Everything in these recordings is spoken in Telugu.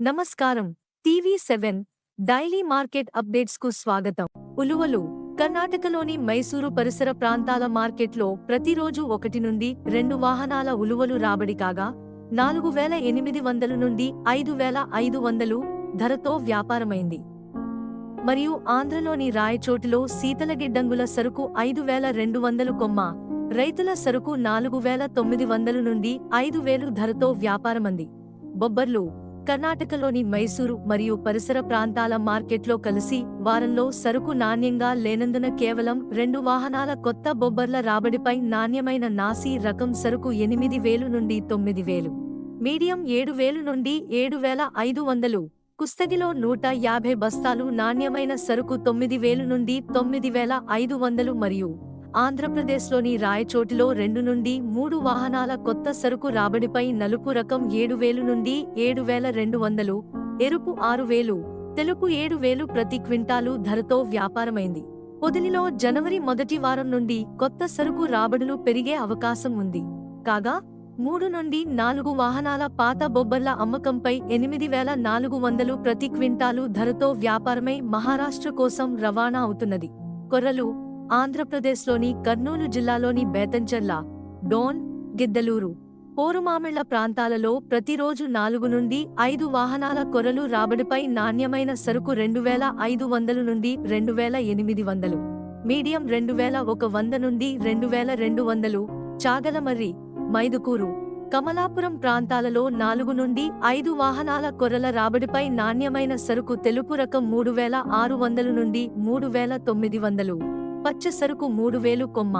నమస్కారం. టీవీ సెవెన్ డైలీ మార్కెట్ అప్డేట్స్కు స్వాగతం. ఉలువలు కర్ణాటకలోని మైసూరు పరిసర ప్రాంతాల మార్కెట్లో ప్రతిరోజు ఒకటి నుండి రెండు వాహనాల ఉలువలు రాబడి కాగా నాలుగు వేల ఎనిమిది వందలు నుండి ఐదు వేల ఐదు వందలు ధరతో వ్యాపారమైంది. మరియు ఆంధ్రలోని రాయచోటిలో శీతలగిడ్డంగుల సరుకు ఐదు వేల రెండు వందలు కొమ్మ రైతుల సరుకు నాలుగు వేల తొమ్మిది వందలు నుండి ఐదు వేలు ధరతో వ్యాపారమంది. బొబ్బర్లు కర్ణాటకలోని మైసూరు మరియు పరిసర ప్రాంతాల మార్కెట్లో కలిసి వారంలో సరుకు నాణ్యంగా లేనందున కేవలం రెండు వాహనాల కొత్త బొబ్బర్ల రాబడిపై నాణ్యమైన నాసీ రకం సరుకు ఎనిమిది వేలు నుండి తొమ్మిది వేలు మీడియం ఏడు వేలు నుండి ఏడు వేల ఐదు వందలు కుస్తగిలో నూట యాభై బస్తాలు నాణ్యమైన సరుకు తొమ్మిది వేలు నుండి తొమ్మిది వేల ఐదు వందలు మరియు ఆంధ్రప్రదేశ్లోని రాయచోటిలో రెండు నుండి మూడు వాహనాల కొత్త సరుకు రాబడిపై నలుపు రకం ఏడు వేలు నుండి ఏడు వేల రెండు వందలు ఎరుపు ఆరు వేలు తెలుపు ఏడు వేలు ప్రతి క్వింటాలు ధరతో వ్యాపారమైంది. పొదిలిలో జనవరి మొదటి వారం నుండి కొత్త సరుకు రాబడులు పెరిగే అవకాశం ఉంది. కాగా మూడు నుండి నాలుగు వాహనాల పాత బొబ్బర్ల అమ్మకంపై ఎనిమిది వేల నాలుగు వందలు ప్రతి క్వింటాలు ధరతో వ్యాపారమై మహారాష్ట్ర కోసం రవాణా అవుతున్నది. కొర్రలు ఆంధ్రప్రదేశ్లోని కర్నూలు జిల్లాలోని బేతంచెర్ల డోన్ గిద్దలూరు పోరుమామిళ్ళ ప్రాంతాలలో ప్రతిరోజు నాలుగు నుండి ఐదు వాహనాల కొరలు రాబడిపై నాణ్యమైన సరుకు రెండు వేల ఐదు వందలు నుండి రెండు వేల ఎనిమిది వందలు మీడియం రెండు వేల ఒక వంద నుండి రెండు వేల రెండు వందలు చాగలమర్రి మైదుకూరు కమలాపురం ప్రాంతాలలో నాలుగు నుండి ఐదు వాహనాల కొరల రాబడిపై నాణ్యమైన సరుకు తెలుపు రకం మూడు వేల ఆరు వందలు నుండి మూడు వేల తొమ్మిది వందలు. పచ్చ సరుకు మూడు వేలు కొమ్మ.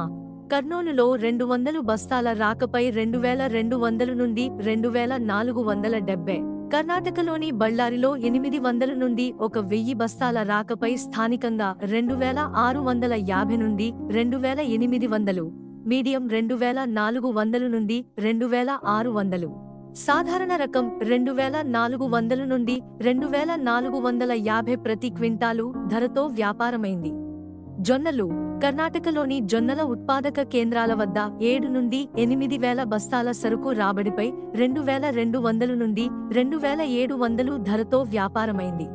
కర్నూలులో రెండు వందలు బస్తాల రాకపై రెండు వేల రెండు వందలు నుండి రెండు వేల నాలుగు వందల డెబ్బై. కర్ణాటకలోని బళ్ళారిలో ఎనిమిది వందల నుండి ఒక వెయ్యి బస్తాల రాకపై స్థానికంగా రెండు వేల ఆరు వందల యాభై నుండి రెండు వేల ఎనిమిది వందలు. మీడియం రెండు వేల నాలుగు వందల నుండి రెండు వేల ఆరు వందలు. సాధారణ రకం రెండు వేల నాలుగు వందల నుండి రెండు వేల నాలుగు వందల యాభై ప్రతి క్వింటాలు ధరతో వ్యాపారమైంది. జొన్నలు. కర్ణాటకలోని జొన్నల ఉత్పాదక కేంద్రాల వద్ద ఏడు నుండి ఎనిమిది వేల బస్తాల సరుకు రాబడిపై రెండు వేల రెండు వందలు నుండి రెండు వేల ఏడు వందలు ధరతో వ్యాపారమైంది.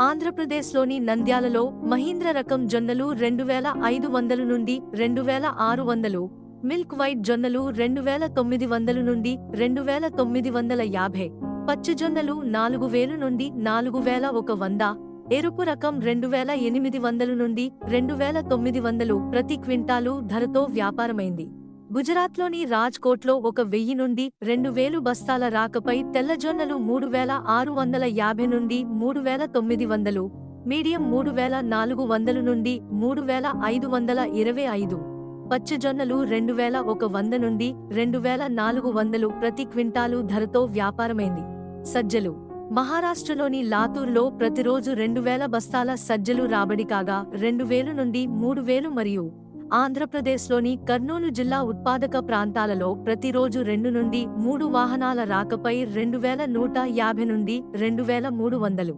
ఆంధ్రప్రదేశ్లోని నంద్యాలలో మహీంద్ర రకం జొన్నలు రెండు వేల ఐదు వందలు నుండి రెండు వేల ఆరు వందలు మిల్క్ వైట్ జొన్నలు రెండు వేల తొమ్మిది వందలు నుండి రెండు వేల తొమ్మిది వందల యాభై పచ్చిజొన్నలు నాలుగు వేలు నుండి నాలుగు వేల ఒక వంద ఎరుపు రకం రెండు వేల ఎనిమిది వందలు నుండి రెండు వేల తొమ్మిది వందలు ప్రతి క్వింటాలు ధరతో వ్యాపారమైంది. గుజరాత్లోని రాజ్కోట్లో ఒక వెయ్యి నుండి రెండు వేలు బస్తాల రాకపై తెల్లజొన్నలు మూడు వేల ఆరు వందల యాభై నుండి మూడు వేల తొమ్మిది వందలు మీడియం మూడు వేల నాలుగు వందలు నుండి మూడు వేల ఐదు వందల ఇరవై ఐదు పచ్చజొన్నలు రెండు వేల ఒక వంద నుండి రెండు వేల నాలుగు వందలు ప్రతి క్వింటాలు ధరతో వ్యాపారమైంది. సజ్జలు మహారాష్ట్రలోని లాతూర్లో ప్రతిరోజు రెండు వేల బస్తాల సజ్జలు రాబడి కాగా రెండు వేలు నుండి మూడు వేలు మరియు ఆంధ్రప్రదేశ్లోని కర్నూలు జిల్లా ఉత్పాదక ప్రాంతాలలో ప్రతిరోజు రెండు నుండి మూడు వాహనాల రాకపై రెండు వేల నూట యాభై నుండి రెండు వేల మూడు వందలు.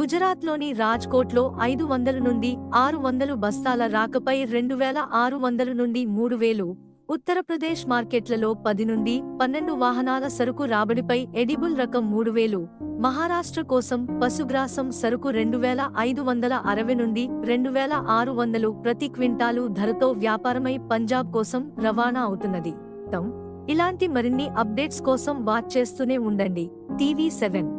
గుజరాత్లోని రాజ్కోట్లో ఐదు వందల నుండి ఆరు వందలు బస్తాల రాకపై రెండు వేల ఆరు వందల నుండి మూడు వేలు ఉత్తరప్రదేశ్ మార్కెట్లలో పది నుండి పన్నెండు వాహనాల సరుకు రాబడిపై ఎడిబుల్ రకం మూడు వేలు మహారాష్ట్ర కోసం పశుగ్రాసం సరుకు రెండు వేల ఐదు వందల అరవై నుండి రెండు వేల ఆరు వందలు ప్రతి క్వింటాలు ధరతో వ్యాపారమై పంజాబ్ కోసం రవాణా అవుతున్నది. తం. ఇలాంటి మరిన్ని అప్డేట్స్ కోసం వాచ్ చేస్తూనే ఉండండి. TV seven.